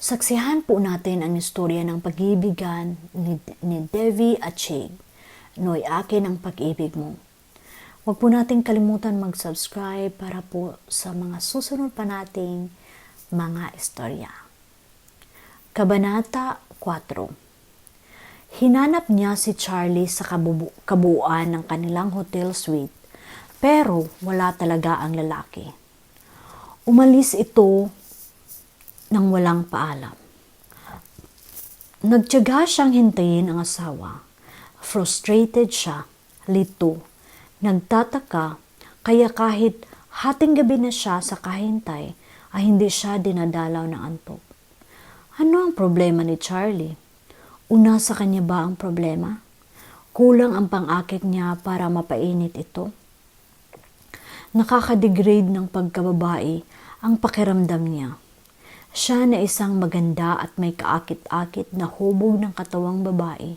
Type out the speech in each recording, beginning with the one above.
Saksihan po natin ang istorya ng pag-ibigan ni, ni Devi at Chig. Noy akin ang pag-ibig mo. Huwag po natin kalimutan mag-subscribe para po sa mga susunod pa nating mga istorya. Kabanata 4 Hinanap niya si Charlie sa kabubu- kabuuan ng kanilang hotel suite pero wala talaga ang lalaki. Umalis ito nang walang paalam. Nagtyaga siyang hintayin ang asawa. Frustrated siya, lito, nagtataka, kaya kahit hating gabi na siya sa kahintay, ay hindi siya dinadalaw ng antok. Ano ang problema ni Charlie? Una sa kanya ba ang problema? Kulang ang pang-akit niya para mapainit ito? Nakakadegrade ng pagkababae ang pakiramdam niya. Siya na isang maganda at may kaakit-akit na hubog ng katawang babae.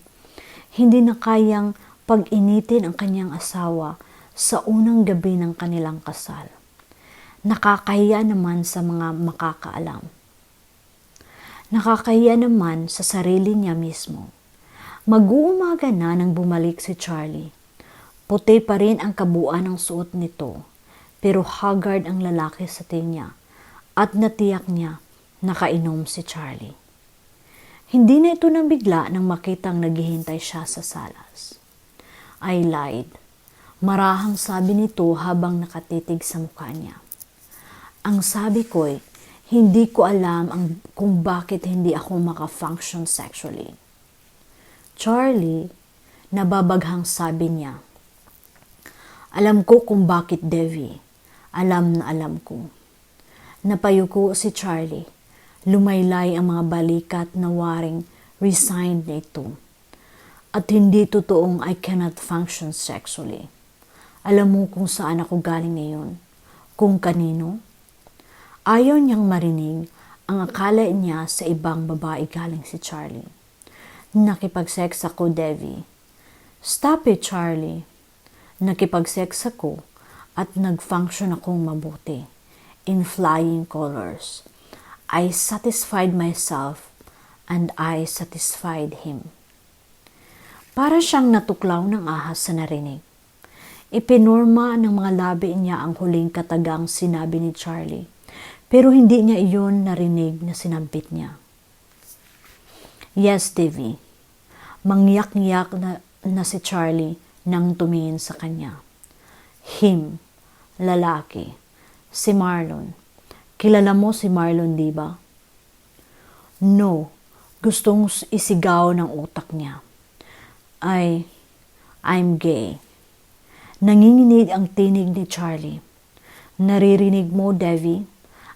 Hindi na kayang pag-initin ang kanyang asawa sa unang gabi ng kanilang kasal. Nakakahiya naman sa mga makakaalam. Nakakahiya naman sa sarili niya mismo. Mag-uumaga na nang bumalik si Charlie. Puti pa rin ang kabuuan ng suot nito, pero haggard ang lalaki sa tingin niya at natiyak niya nakainom si Charlie. Hindi na ito nabigla nang makitang naghihintay siya sa salas. I lied. Marahang sabi nito habang nakatitig sa mukha niya. Ang sabi ko'y, hindi ko alam ang, kung bakit hindi ako maka-function sexually. Charlie, nababaghang sabi niya. Alam ko kung bakit Devi. Alam na alam ko. Napayuko si Charlie lumaylay ang mga balikat na waring resigned na ito. At hindi totoong I cannot function sexually. Alam mo kung saan ako galing ngayon? Kung kanino? Ayaw niyang marinig ang akala niya sa ibang babae galing si Charlie. Nakipag-sex ako, Devi. Stop it, Charlie. Nakipag-sex ako at nag-function akong mabuti in flying colors I satisfied myself and I satisfied him. Para siyang natuklaw ng ahas sa narinig. Ipinorma ng mga labi niya ang huling katagang sinabi ni Charlie, pero hindi niya iyon narinig na sinampit niya. Yes, Davy. Mangyak-nyak na, na si Charlie nang tumingin sa kanya. Him, lalaki, si Marlon, Kilala mo si Marlon, di ba? No, gustong isigaw ng utak niya. Ay, I'm gay. Nanginginig ang tinig ni Charlie. Naririnig mo, Devi?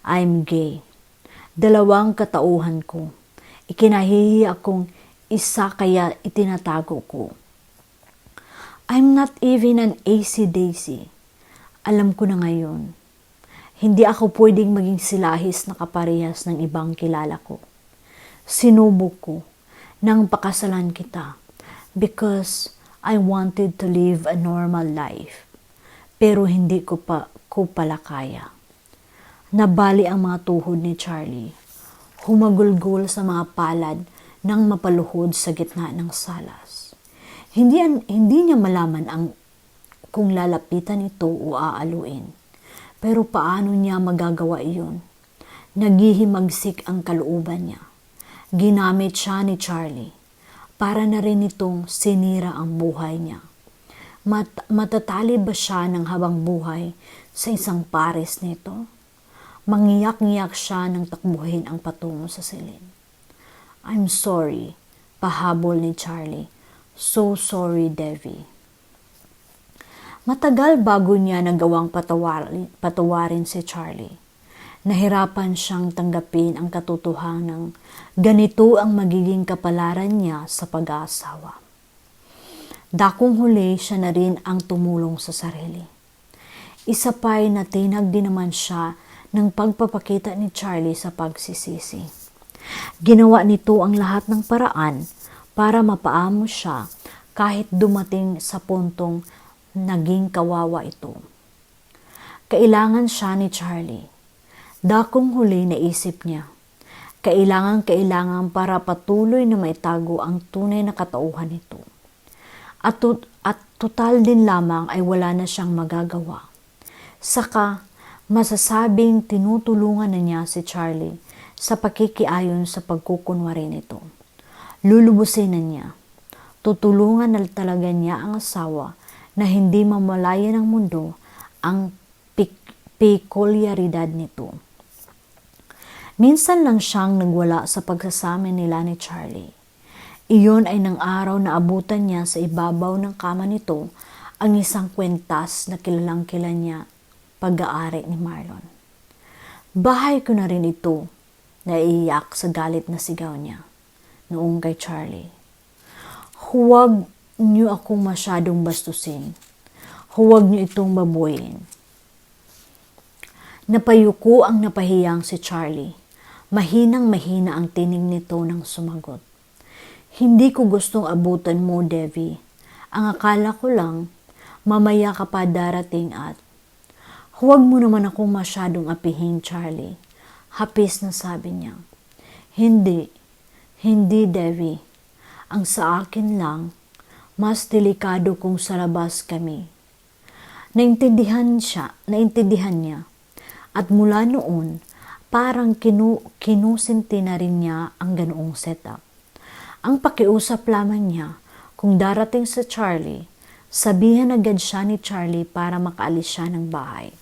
I'm gay. Dalawang katauhan ko. Ikinahihi akong isa kaya itinatago ko. I'm not even an AC-daisy. Alam ko na ngayon hindi ako pwedeng maging silahis na kaparehas ng ibang kilala ko. Sinubok ko nang pakasalan kita because I wanted to live a normal life. Pero hindi ko pa ko pala kaya. Nabali ang mga tuhod ni Charlie. Humagulgol sa mga palad ng mapaluhod sa gitna ng salas. Hindi, hindi niya malaman ang kung lalapitan ito o aaluin pero paano niya magagawa iyon? Naghihimagsik ang kalooban niya. Ginamit siya ni Charlie para na rin itong sinira ang buhay niya. Mat- matatali ba siya ng habang buhay sa isang pares nito? Mangiyak-ngiyak siya nang takbuhin ang patungo sa silid. I'm sorry, pahabol ni Charlie. So sorry, Devi. Matagal bago niya nagawang patawarin, patawarin si Charlie. Nahirapan siyang tanggapin ang katotohanan ganito ang magiging kapalaran niya sa pag-aasawa. Dakong huli siya na rin ang tumulong sa sarili. Isa pa'y natinag din naman siya ng pagpapakita ni Charlie sa pagsisisi. Ginawa nito ang lahat ng paraan para mapaamo siya kahit dumating sa puntong naging kawawa ito. Kailangan siya ni Charlie. Dakong huli naisip niya. Kailangan-kailangan para patuloy na maitago ang tunay na katauhan nito. At, tut- at total din lamang ay wala na siyang magagawa. Saka, masasabing tinutulungan na niya si Charlie sa pakikiayon sa pagkukunwari nito. Lulubusin na niya. Tutulungan na talaga niya ang asawa na hindi mamalaya ng mundo ang pekulyaridad nito. Minsan lang siyang nagwala sa pagsasama nila ni Charlie. Iyon ay nang araw na abutan niya sa ibabaw ng kama nito ang isang kwentas na kilalang kila niya pag-aari ni Marlon. Bahay ko na rin ito, naiiyak sa galit na sigaw niya noong kay Charlie. Huwag niyo akong masyadong bastusin. Huwag niyo itong babuyin. Napayuko ang napahiyang si Charlie. Mahinang mahina ang tinig nito ng sumagot. Hindi ko gustong abutan mo, Devi. Ang akala ko lang, mamaya ka pa darating at Huwag mo naman akong masyadong apihin, Charlie. Hapis na sabi niya. Hindi, hindi, Devi. Ang sa akin lang, mas delikado kung sa labas kami. Naintindihan siya, naintindihan niya. At mula noon, parang kinu, kinusinti na rin niya ang ganoong setup. Ang pakiusap lamang niya, kung darating sa Charlie, sabihan agad siya ni Charlie para makaalis siya ng bahay.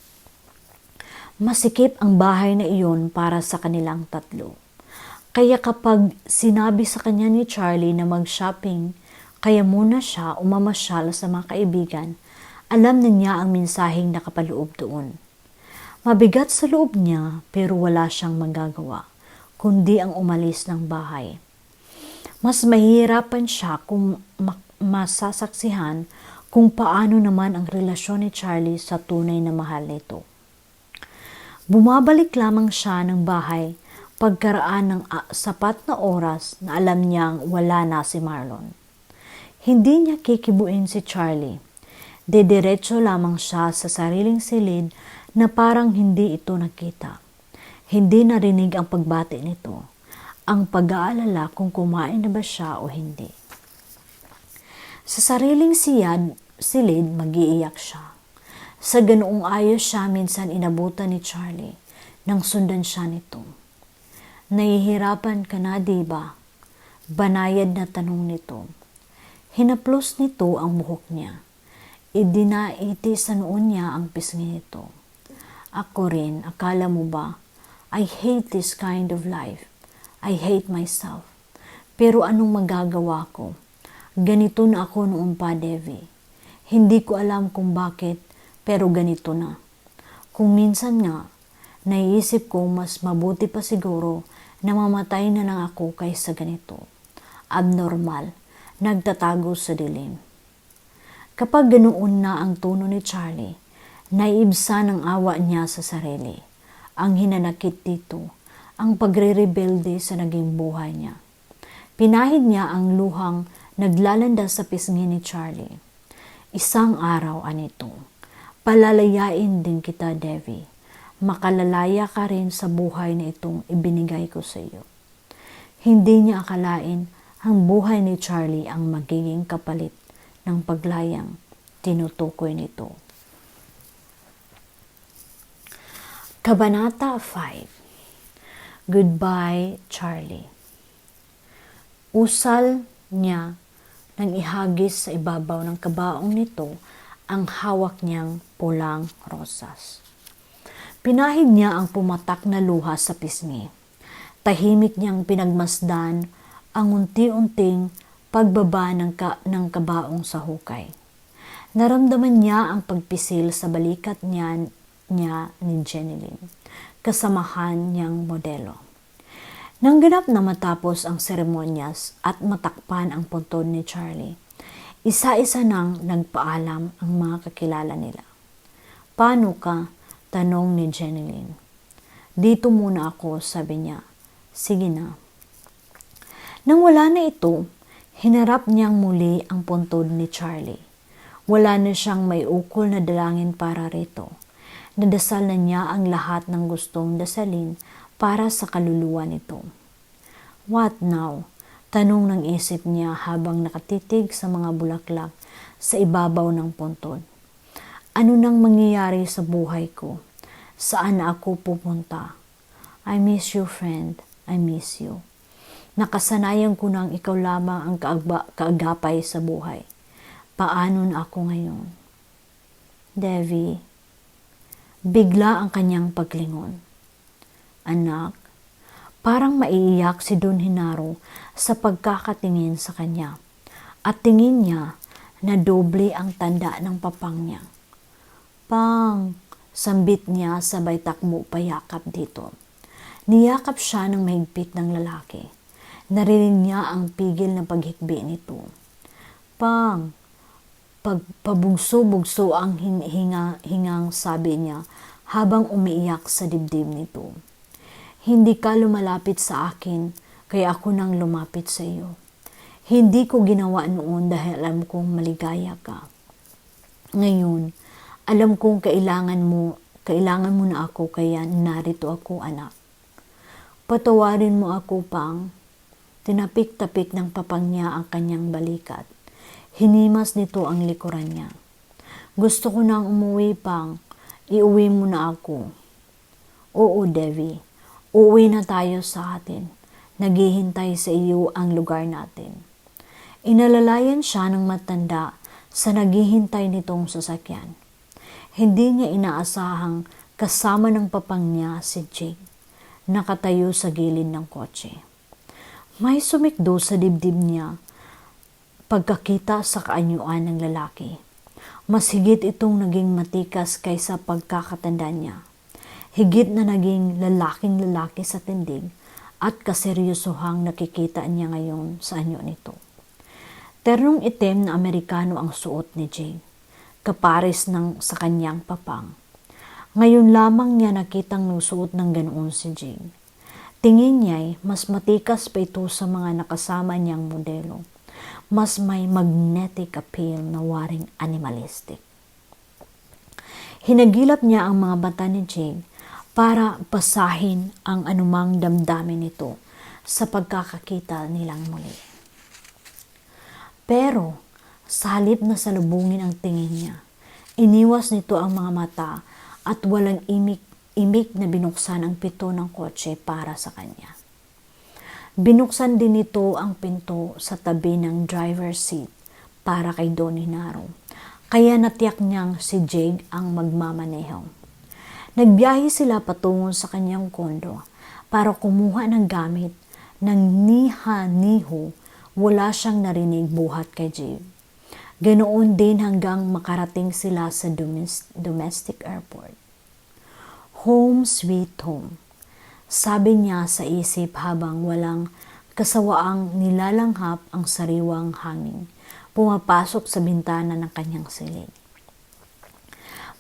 Masikip ang bahay na iyon para sa kanilang tatlo. Kaya kapag sinabi sa kanya ni Charlie na mag-shopping, kaya muna siya umamasyal sa mga kaibigan, alam na niya ang mensaheng nakapaloob doon. Mabigat sa loob niya pero wala siyang magagawa, kundi ang umalis ng bahay. Mas mahihirapan siya kung masasaksihan kung paano naman ang relasyon ni Charlie sa tunay na mahal nito. Bumabalik lamang siya ng bahay pagkaraan ng uh, sapat na oras na alam niyang wala na si Marlon. Hindi niya kikibuin si Charlie. Dediretso lamang siya sa sariling silid na parang hindi ito nakita. Hindi narinig ang pagbati nito, ang pag-aalala kung kumain na ba siya o hindi. Sa sariling siyad, silid, magiiyak siya. Sa ganoong ayos siya minsan inabutan ni Charlie nang sundan siya nito. Nahihirapan ka na, di ba? Banayad na tanong nito. Hinaplos nito ang buhok niya. Idinaiti sa noon niya ang pisngi nito. Ako rin, akala mo ba? I hate this kind of life. I hate myself. Pero anong magagawa ko? Ganito na ako noon pa, Devi. Hindi ko alam kung bakit pero ganito na. Kung minsan nga, naiisip ko mas mabuti pa siguro na mamatay na lang ako kaysa ganito. Abnormal, nagtatago sa dilim. Kapag ganoon na ang tono ni Charlie, naiibsa ng awa niya sa sarili. Ang hinanakit dito, ang pagre-rebelde sa naging buhay niya. Pinahid niya ang luhang naglalanda sa pisngi ni Charlie. Isang araw anito Palalayain din kita, Devi. Makalalaya ka rin sa buhay na itong ibinigay ko sa iyo. Hindi niya akalain ang buhay ni Charlie ang magiging kapalit ng paglayang tinutukoy nito. Kabanata 5 Goodbye, Charlie. Usal niya nang ihagis sa ibabaw ng kabaong nito ang hawak niyang pulang rosas. Pinahid niya ang pumatak na luha sa pisngi. Tahimik niyang pinagmasdan ang unti-unting pagbaba ng, ka, ng kabaong sa hukay. Naramdaman niya ang pagpisil sa balikat niya, niya ni Jenilyn, kasamahan niyang modelo. Nang ganap na matapos ang seremonyas at matakpan ang puntod ni Charlie, isa-isa nang nagpaalam ang mga kakilala nila. Paano ka? Tanong ni Jeneline. Dito muna ako, sabi niya. Sige na. Nang wala na ito, hinarap niyang muli ang puntod ni Charlie. Wala na siyang may ukol na dalangin para rito. Nadasal na niya ang lahat ng gustong dasalin para sa kaluluwa nito. What now? Tanong ng isip niya habang nakatitig sa mga bulaklak sa ibabaw ng pontod. Ano nang mangyayari sa buhay ko? Saan ako pupunta? I miss you, friend. I miss you. Nakasanayan ko nang ikaw lamang ang kaagba- kaagapay sa buhay. Paano na ako ngayon? Devi, bigla ang kanyang paglingon. Anak, parang maiiyak si Don Hinaro sa pagkakatingin sa kanya at tingin niya na doble ang tanda ng papang niya. Pang, sambit niya sabay takbo payakap dito. Niyakap siya ng mahigpit ng lalaki. Narinig niya ang pigil na paghikbi nito. Pang, pagpabugso-bugso ang hin- hinga, hingang sabi niya habang umiiyak sa dibdib nito. Hindi ka lumalapit sa akin, kaya ako nang lumapit sa iyo. Hindi ko ginawa noon dahil alam kong maligaya ka. Ngayon, alam kong kailangan mo, kailangan mo na ako kaya narito ako anak. Patawarin mo ako pang. Tinapik-tapik ng papang niya ang kanyang balikat. Hinimas nito ang likuran niya. Gusto ko nang umuwi pang. Iuwi mo na ako. Oo, Devi. Uuwi na tayo sa atin. Naghihintay sa iyo ang lugar natin. Inalalayan siya ng matanda sa naghihintay nitong sasakyan. Hindi niya inaasahang kasama ng papang niya si Jake, nakatayo sa gilid ng kotse. May sumikdo sa dibdib niya pagkakita sa kaanyuan ng lalaki. Mas higit itong naging matikas kaysa pagkakatanda niya. Higit na naging lalaking lalaki sa tindig at kaseryosohang nakikita niya ngayon sa anyo nito. Ternong itim na Amerikano ang suot ni Jane, kapares ng sa kanyang papang. Ngayon lamang niya nakitang nusuot ng ganoon si Jane. Tingin niya'y mas matikas pa ito sa mga nakasama niyang modelo. Mas may magnetic appeal na waring animalistic. Hinagilap niya ang mga mata ni Jane para basahin ang anumang damdamin nito sa pagkakakita nilang muli. Pero, sa na salubungin ang tingin niya, iniwas nito ang mga mata at walang imik, imik na binuksan ang pito ng kotse para sa kanya. Binuksan din nito ang pinto sa tabi ng driver's seat para kay Don Hinaro. Kaya natiyak niyang si Jake ang magmamaneho. Nagbiyahe sila patungo sa kanyang kondo para kumuha ng gamit ng niha-niho wala siyang narinig buhat kay Jake. Ganoon din hanggang makarating sila sa domestic airport. Home sweet home. Sabi niya sa isip habang walang kasawaang nilalanghap ang sariwang hangin, pumapasok sa bintana ng kanyang silid.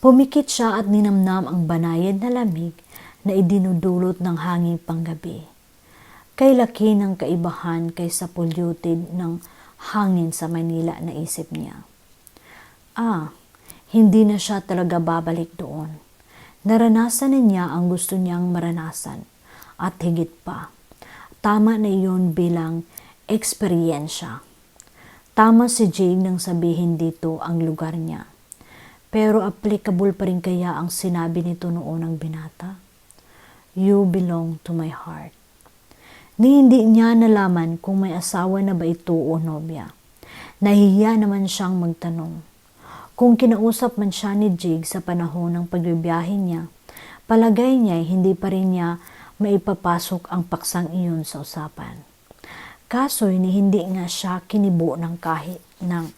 Pumikit siya at ninamnam ang banayad na lamig na idinudulot ng hangin panggabi. Kay laki ng kaibahan kaysa polluted ng hangin sa Manila na isip niya. Ah, hindi na siya talaga babalik doon. Naranasan na niya ang gusto niyang maranasan at higit pa. Tama na iyon bilang eksperyensya. Tama si Jane nang sabihin dito ang lugar niya. Pero applicable pa rin kaya ang sinabi nito noon ng binata? You belong to my heart. Ni hindi niya nalaman kung may asawa na ba ito o nobya. Nahihiya naman siyang magtanong. Kung kinausap man siya ni Jig sa panahon ng pagbibiyahe niya, palagay niya hindi pa rin niya maipapasok ang paksang iyon sa usapan. Kaso ni hindi nga siya kinibo ng kahit ng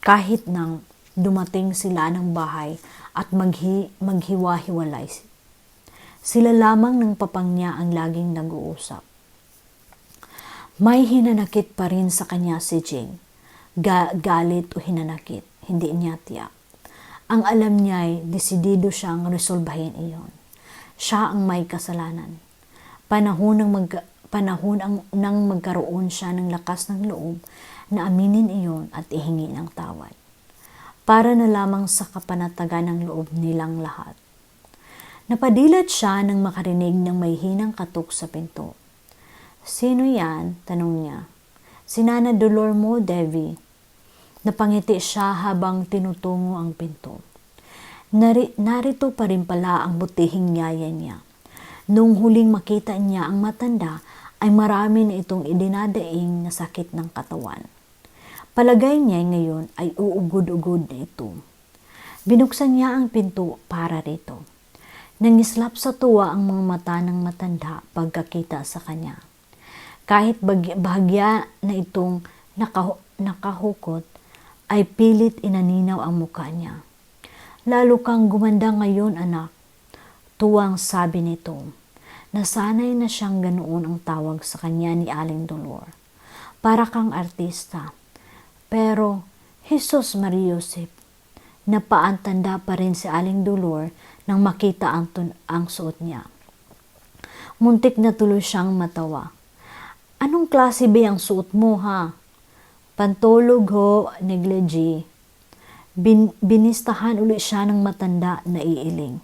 kahit nang dumating sila ng bahay at maghi, maghiwa-hiwalay. Sila lamang ng papang niya ang laging nag-uusap. May hinanakit pa rin sa kanya si Jing. Ga- galit o hinanakit, hindi niya tiyak. Ang alam niya ay desidido siyang resolbahin iyon. Siya ang may kasalanan. Panahon ng mag panahon ang nang magkaroon siya ng lakas ng loob na aminin iyon at ihingi ng tawad. Para na lamang sa kapanatagan ng loob nilang lahat. Napadilat siya nang makarinig ng may hinang katok sa pinto. Sino yan? Tanong niya. Si Nana Dolor mo, Devi. Napangiti siya habang tinutungo ang pinto. Nari, narito pa rin pala ang butihing yaya niya. Nung huling makita niya ang matanda, ay marami na itong idinadaing na sakit ng katawan. Palagay niya ngayon ay uugod-ugod na ito. Binuksan niya ang pinto para rito. Nangislap sa tuwa ang mga mata ng matanda pagkakita sa kanya. Kahit bahagya na itong nakahu- nakahukot, ay pilit inaninaw ang mukha niya. Lalo kang gumanda ngayon, anak. Tuwang sabi nito. Nasanay na siyang ganoon ang tawag sa kanya ni Aling Dolor. Para kang artista. Pero, Jesus Maria Joseph, napaantanda pa rin si Aling Dolor nang makita ang, ang suot niya. Muntik na tuloy siyang matawa. Anong klase ba ang suot mo ha? Pantulog ho, negligee. Bin, binistahan ulit siya ng matanda na iiling.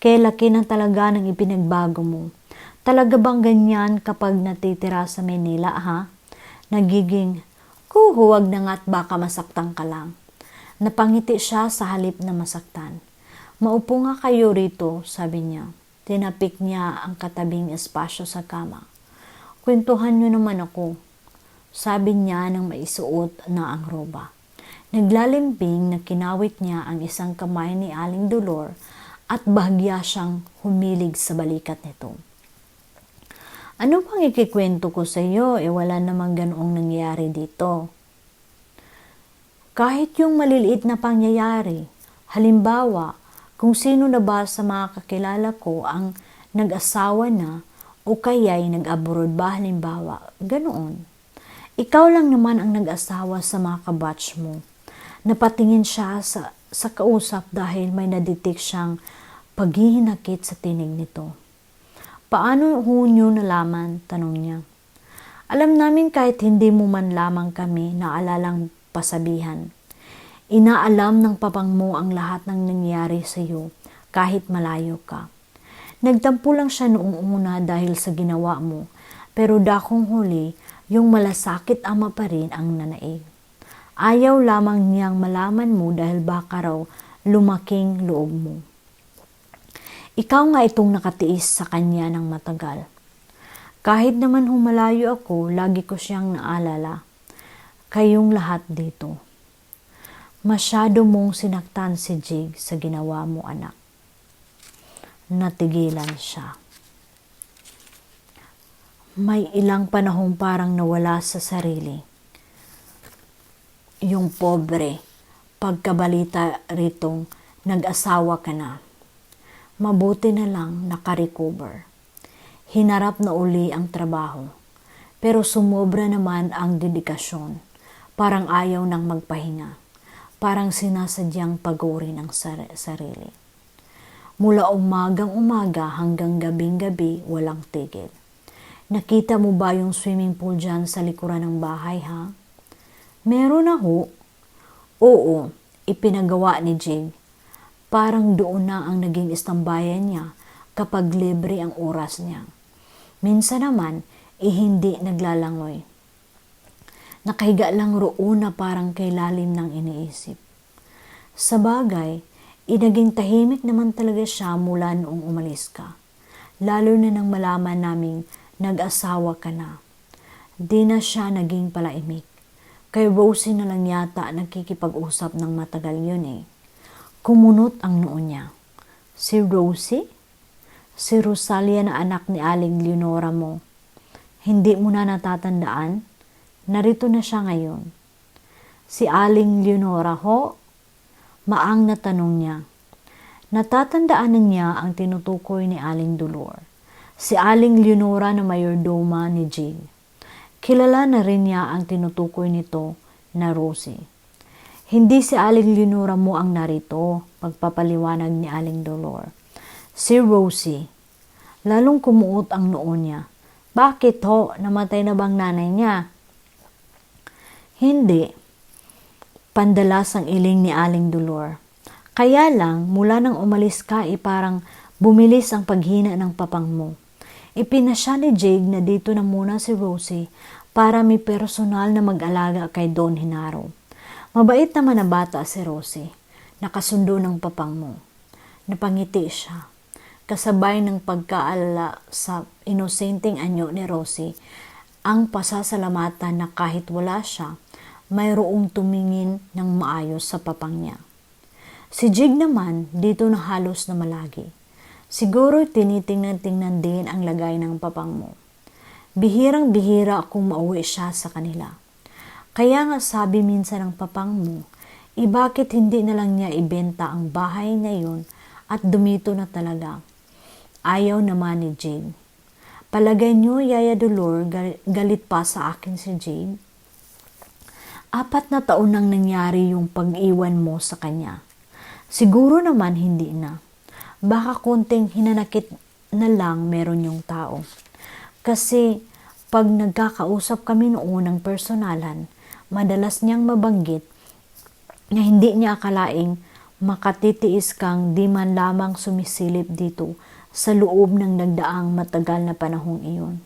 Kaya laki na talaga ng ipinagbago mo. Talaga bang ganyan kapag natitira sa Manila, ha? Nagiging, kuhuwag na nga't baka masaktan ka lang. Napangiti siya sa halip na masaktan. Maupo nga kayo rito, sabi niya. Tinapik niya ang katabing espasyo sa kama. Kwentuhan niyo naman ako, sabi niya nang maisuot na ang roba. Naglalimbing na kinawit niya ang isang kamay ni Aling Dolor at bahagya siyang humilig sa balikat nito. Ano bang ikikwento ko sa iyo? E wala namang ganoong nangyayari dito. Kahit yung maliliit na pangyayari, halimbawa, kung sino na ba sa mga kakilala ko ang nag-asawa na o kaya'y nag-abroad ba halimbawa, ganoon. Ikaw lang naman ang nag-asawa sa mga kabatch mo. Napatingin siya sa, sa kausap dahil may nadetect siyang paghihinakit sa tinig nito. Paano ho nyo nalaman? Tanong niya. Alam namin kahit hindi mo man lamang kami naalalang pasabihan. Inaalam ng papang mo ang lahat ng nangyari sa iyo kahit malayo ka. Nagtampo lang siya noong una dahil sa ginawa mo, pero dakong huli, yung malasakit ama pa rin ang nanaig. Ayaw lamang niyang malaman mo dahil baka raw lumaking loob mo. Ikaw nga itong nakatiis sa kanya ng matagal. Kahit naman humalayo ako, lagi ko siyang naalala. Kayong lahat dito. Masyado mong sinaktan si Jig sa ginawa mo anak. Natigilan siya. May ilang panahong parang nawala sa sarili. Yung pobre, pagkabalita ritong nag-asawa ka na. Mabuti na lang nakarecover. Hinarap na uli ang trabaho. Pero sumobra naman ang dedikasyon. Parang ayaw nang magpahinga. Parang sinasadyang paguri ng sar- sarili. Mula umagang umaga hanggang gabing gabi, walang tigil. Nakita mo ba yung swimming pool dyan sa likuran ng bahay, ha? Meron na ho. Oo, ipinagawa ni Jig. Parang doon na ang naging istambayan niya kapag libre ang oras niya. Minsan naman, eh hindi naglalangoy. Nakahiga lang roon na parang kay lalim ng iniisip. Sa bagay, inaging tahimik naman talaga siya mula noong umalis ka. Lalo na nang malaman naming nag-asawa ka na. Di na siya naging palaimik. Kay Rosie na lang yata nagkikipag-usap ng matagal yun eh. Kumunot ang noo niya. Si Rosie? Si Rosalia na anak ni Aling Leonora mo. Hindi mo na natatandaan? Narito na siya ngayon. Si Aling Leonora ho? Maang na tanong niya. Natatandaan na niya ang tinutukoy ni Aling Dolor. Si Aling Leonora na mayordoma ni Jig. Kilala na rin niya ang tinutukoy nito na Rosie. Hindi si Aling Leonora mo ang narito, pagpapaliwanag ni Aling Dolor. Si Rosie. Lalong kumuot ang noo niya. Bakit ho? Namatay na bang nanay niya? Hindi. Pandalas ang iling ni Aling Dolor. Kaya lang, mula nang umalis ka, eh, parang bumilis ang paghina ng papang mo. Ipinasya ni Jake na dito na muna si Rosie para may personal na mag-alaga kay Don Hinaro. Mabait naman na bata si Rosie. Nakasundo ng papang mo. Napangiti siya. Kasabay ng pagkaalala sa inosenteng anyo ni Rosie, ang pasasalamatan na kahit wala siya, mayroong tumingin ng maayos sa papang niya. Si Jig naman, dito na halos na malagi. Siguro tinitingnan-tingnan din ang lagay ng papang mo. Bihirang-bihira kung mauwi siya sa kanila. Kaya nga sabi minsan ng papang mo, eh bakit hindi na lang niya ibenta ang bahay na yun at dumito na talaga. Ayaw naman ni Jade. Palagay niyo, Yaya Dolor, gal- galit pa sa akin si Jade? Apat na taon nang nangyari yung pag-iwan mo sa kanya. Siguro naman hindi na. Baka konting hinanakit na lang meron yung tao. Kasi pag nagkakausap kami noon ng personalan, madalas niyang mabanggit na hindi niya akalaing makatitiis kang di man lamang sumisilip dito sa loob ng nagdaang matagal na panahong iyon.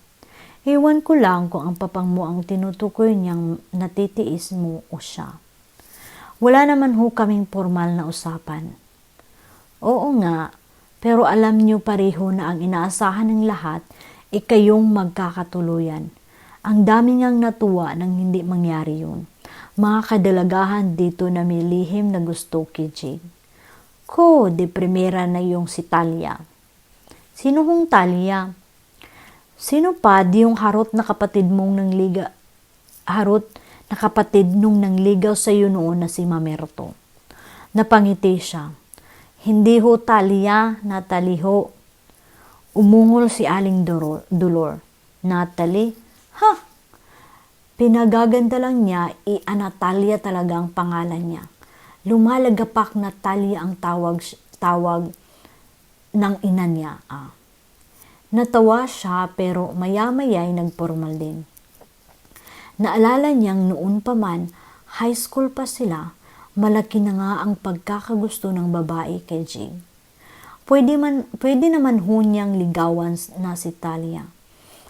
Ewan ko lang kung ang papang mo ang tinutukoy niyang natitiis mo o siya. Wala naman ho kaming formal na usapan. Oo nga, pero alam niyo pareho na ang inaasahan ng lahat ay kayong magkakatuluyan. Ang dami ngang natuwa nang hindi mangyari yun. Mga kadalagahan dito na may lihim na gusto kay. Ko, de primera na yung si Talia. Sino hong Talia? Sino pa di yung harot na kapatid mong nang liga harot na kapatid nung nangligaw sa iyo noon na si Mamerto. Napangiti siya. Hindi ho Talia, Natalie ho. Umungol si Aling Dolor. Natalie? Ha? Pinagaganda lang niya, i-Natalia talaga ang pangalan niya. Lumalagapak na Talia ang tawag, tawag ng ina niya. Ah. Natawa siya pero maya-maya ay nagpormal din. Naalala niyang noon pa man, high school pa sila, malaki na nga ang pagkakagusto ng babae kay Jig. Pwede, man, pwede naman ho niyang ligawan na si Talia.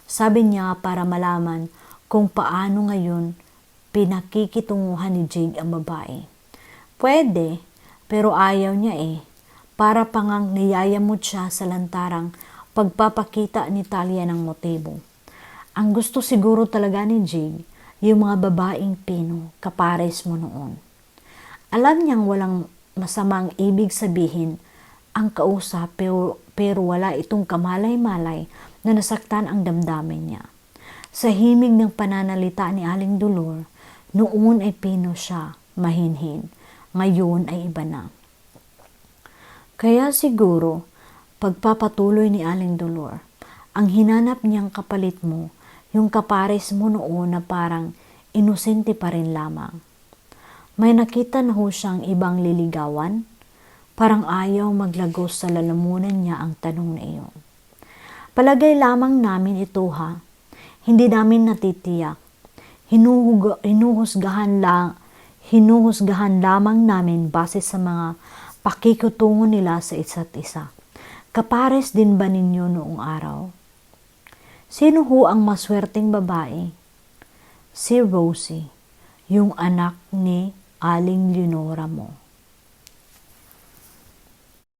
Sabi niya para malaman kung paano ngayon pinakikitunguhan ni Jig ang babae. Pwede, pero ayaw niya eh. Para pangang niyayamot siya sa lantarang pagpapakita ni Talia ng motibo. Ang gusto siguro talaga ni Jig, yung mga babaeng pino, kapares mo noon. Alam niyang walang masamang ibig sabihin ang kausap pero, pero wala itong kamalay-malay na nasaktan ang damdamin niya. Sa himig ng pananalita ni Aling Dolor, noon ay pino siya, mahinhin. Ngayon ay iba na. Kaya siguro, pagpapatuloy ni Aling Dolor, ang hinanap niyang kapalit mo, yung kapares mo noon na parang inosente pa rin lamang. May nakita na ho siyang ibang liligawan, parang ayaw maglagos sa lalamunan niya ang tanong na iyon. Palagay lamang namin ito ha, hindi namin natitiyak. Hinuhug, hinuhusgahan lang, hinuhusgahan lamang namin base sa mga pakikutungo nila sa isa't isa. Kapares din ba ninyo noong araw? Sino ho ang maswerteng babae? Si Rosie, yung anak ni Aling Leonora mo.